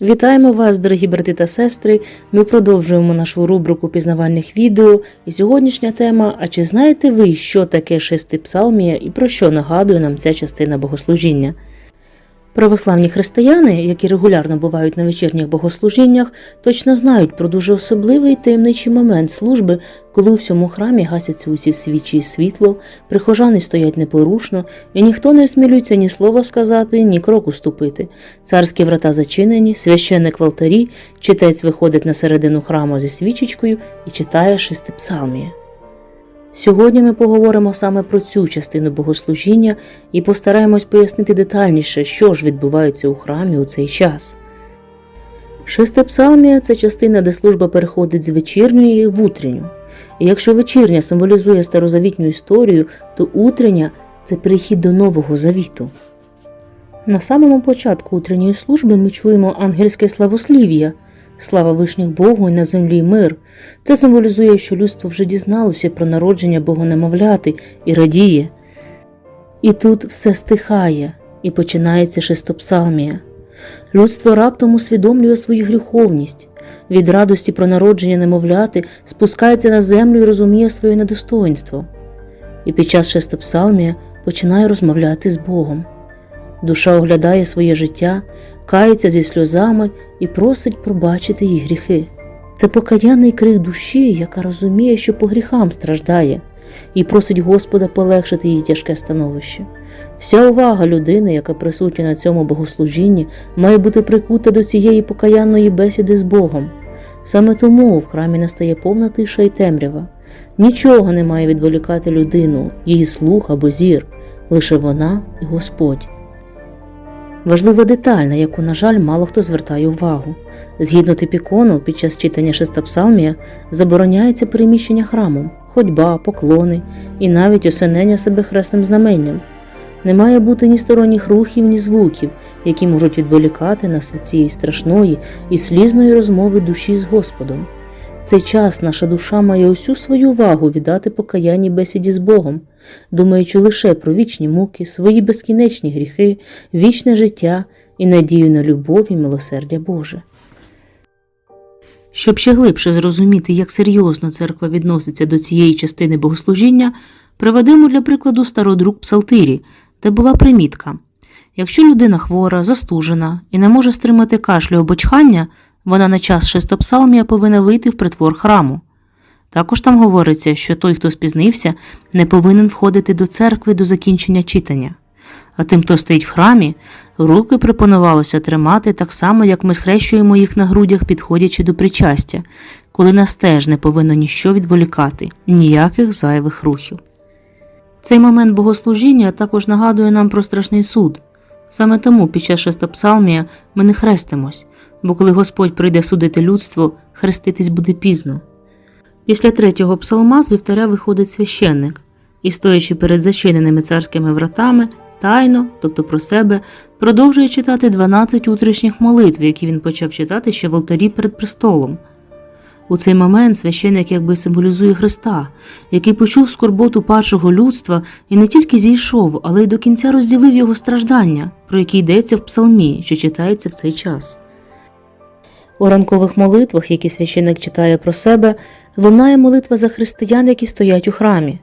Вітаємо вас, дорогі брати та сестри. Ми продовжуємо нашу рубрику пізнавальних відео. І сьогоднішня тема: А чи знаєте ви, що таке шести псалмія і про що нагадує нам ця частина богослужіння? Православні християни, які регулярно бувають на вечірніх богослужіннях, точно знають про дуже особливий таємничий момент служби, коли у всьому храмі гасяться усі свічі і світло, прихожани стоять непорушно, і ніхто не осмілюється ні слова сказати, ні кроку ступити. Царські врата зачинені, священник в алтарі, читець виходить на середину храму зі свічечкою і читає шестипсалмія. Сьогодні ми поговоримо саме про цю частину богослужіння і постараємось пояснити детальніше, що ж відбувається у храмі у цей час. Шестипсалмія це частина, де служба переходить з вечірньої в утренню. І якщо вечірня символізує старозавітню історію, то утрення це перехід до Нового Завіту. На самому початку утренньої служби ми чуємо ангельське славослів'я, слава вишніх Богу і на землі мир. Це символізує, що людство вже дізналося про народження Богонемовляти і радіє. І тут все стихає, і починається шестопсалмія. Людство раптом усвідомлює свою гріховність, від радості про народження немовляти спускається на землю і розуміє своє недостоинство. І під час шестопсалмія починає розмовляти з Богом. Душа оглядає своє життя, кається зі сльозами і просить пробачити її гріхи. Це покаянний крик душі, яка розуміє, що по гріхам страждає, і просить Господа полегшити її тяжке становище. Вся увага людини, яка присутня на цьому богослужінні, має бути прикута до цієї покаянної бесіди з Богом. Саме тому в храмі настає повна тиша і темрява. Нічого не має відволікати людину, її слух або зір, лише вона і Господь. Важлива деталь, на яку, на жаль, мало хто звертає увагу. Згідно типікону, під час читання шестопсалмія забороняється переміщення храмом, ходьба, поклони і навіть осенення себе хресним знаменням. Не має бути ні сторонніх рухів, ні звуків, які можуть відволікати нас від цієї страшної і слізної розмови душі з Господом. В цей час наша душа має усю свою увагу віддати покаянній бесіді з Богом, думаючи лише про вічні муки, свої безкінечні гріхи, вічне життя і надію на любов і милосердя Боже. Щоб ще глибше зрозуміти, як серйозно церква відноситься до цієї частини богослужіння, приведемо для прикладу стародрук Псалтирі, де була примітка. Якщо людина хвора, застужена і не може стримати кашлю або чхання, вона на час шестопсалмія повинна вийти в притвор храму. Також там говориться, що той, хто спізнився, не повинен входити до церкви до закінчення читання. А тим, хто стоїть в храмі, руки пропонувалося тримати так само, як ми схрещуємо їх на грудях, підходячи до причастя, коли нас теж не повинно ніщо відволікати, ніяких зайвих рухів. Цей момент богослужіння також нагадує нам про страшний суд. Саме тому під час шестопсалмія ми не хрестимось, бо коли Господь прийде судити людство, хреститись буде пізно. Після третього псалма з вівтаря виходить священник і, стоячи перед зачиненими царськими вратами, тайно, тобто про себе, продовжує читати 12 утрішніх молитв, які він почав читати ще в алтарі перед престолом. У цей момент священник якби символізує Христа, який почув скорботу першого людства і не тільки зійшов, але й до кінця розділив його страждання, про які йдеться в псалмі, що читається в цей час. У ранкових молитвах, які священник читає про себе, лунає молитва за християн, які стоять у храмі,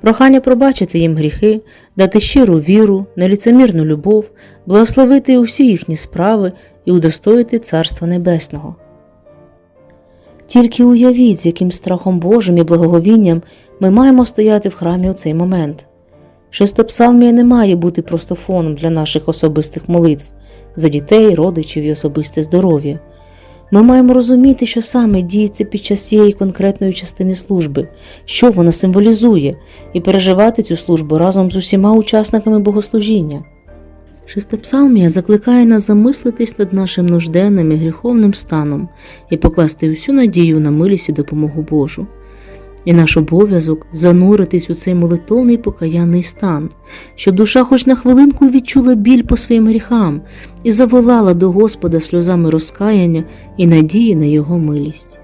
прохання пробачити їм гріхи, дати щиру віру, неліцемірну любов, благословити усі їхні справи і удостоїти Царства Небесного. Тільки уявіть, з яким страхом Божим і благоговінням ми маємо стояти в храмі у цей момент. Шестопсалмія не має бути просто фоном для наших особистих молитв за дітей, родичів і особисте здоров'я. Ми маємо розуміти, що саме діється під час цієї конкретної частини служби, що вона символізує, і переживати цю службу разом з усіма учасниками богослужіння. Шестопсалмія закликає нас замислитись над нашим нужденним і гріховним станом і покласти всю надію на милість і допомогу Божу. І наш обов'язок зануритись у цей молитовний покаянний стан, щоб душа хоч на хвилинку відчула біль по своїм гріхам і заволала до Господа сльозами розкаяння і надії на Його милість.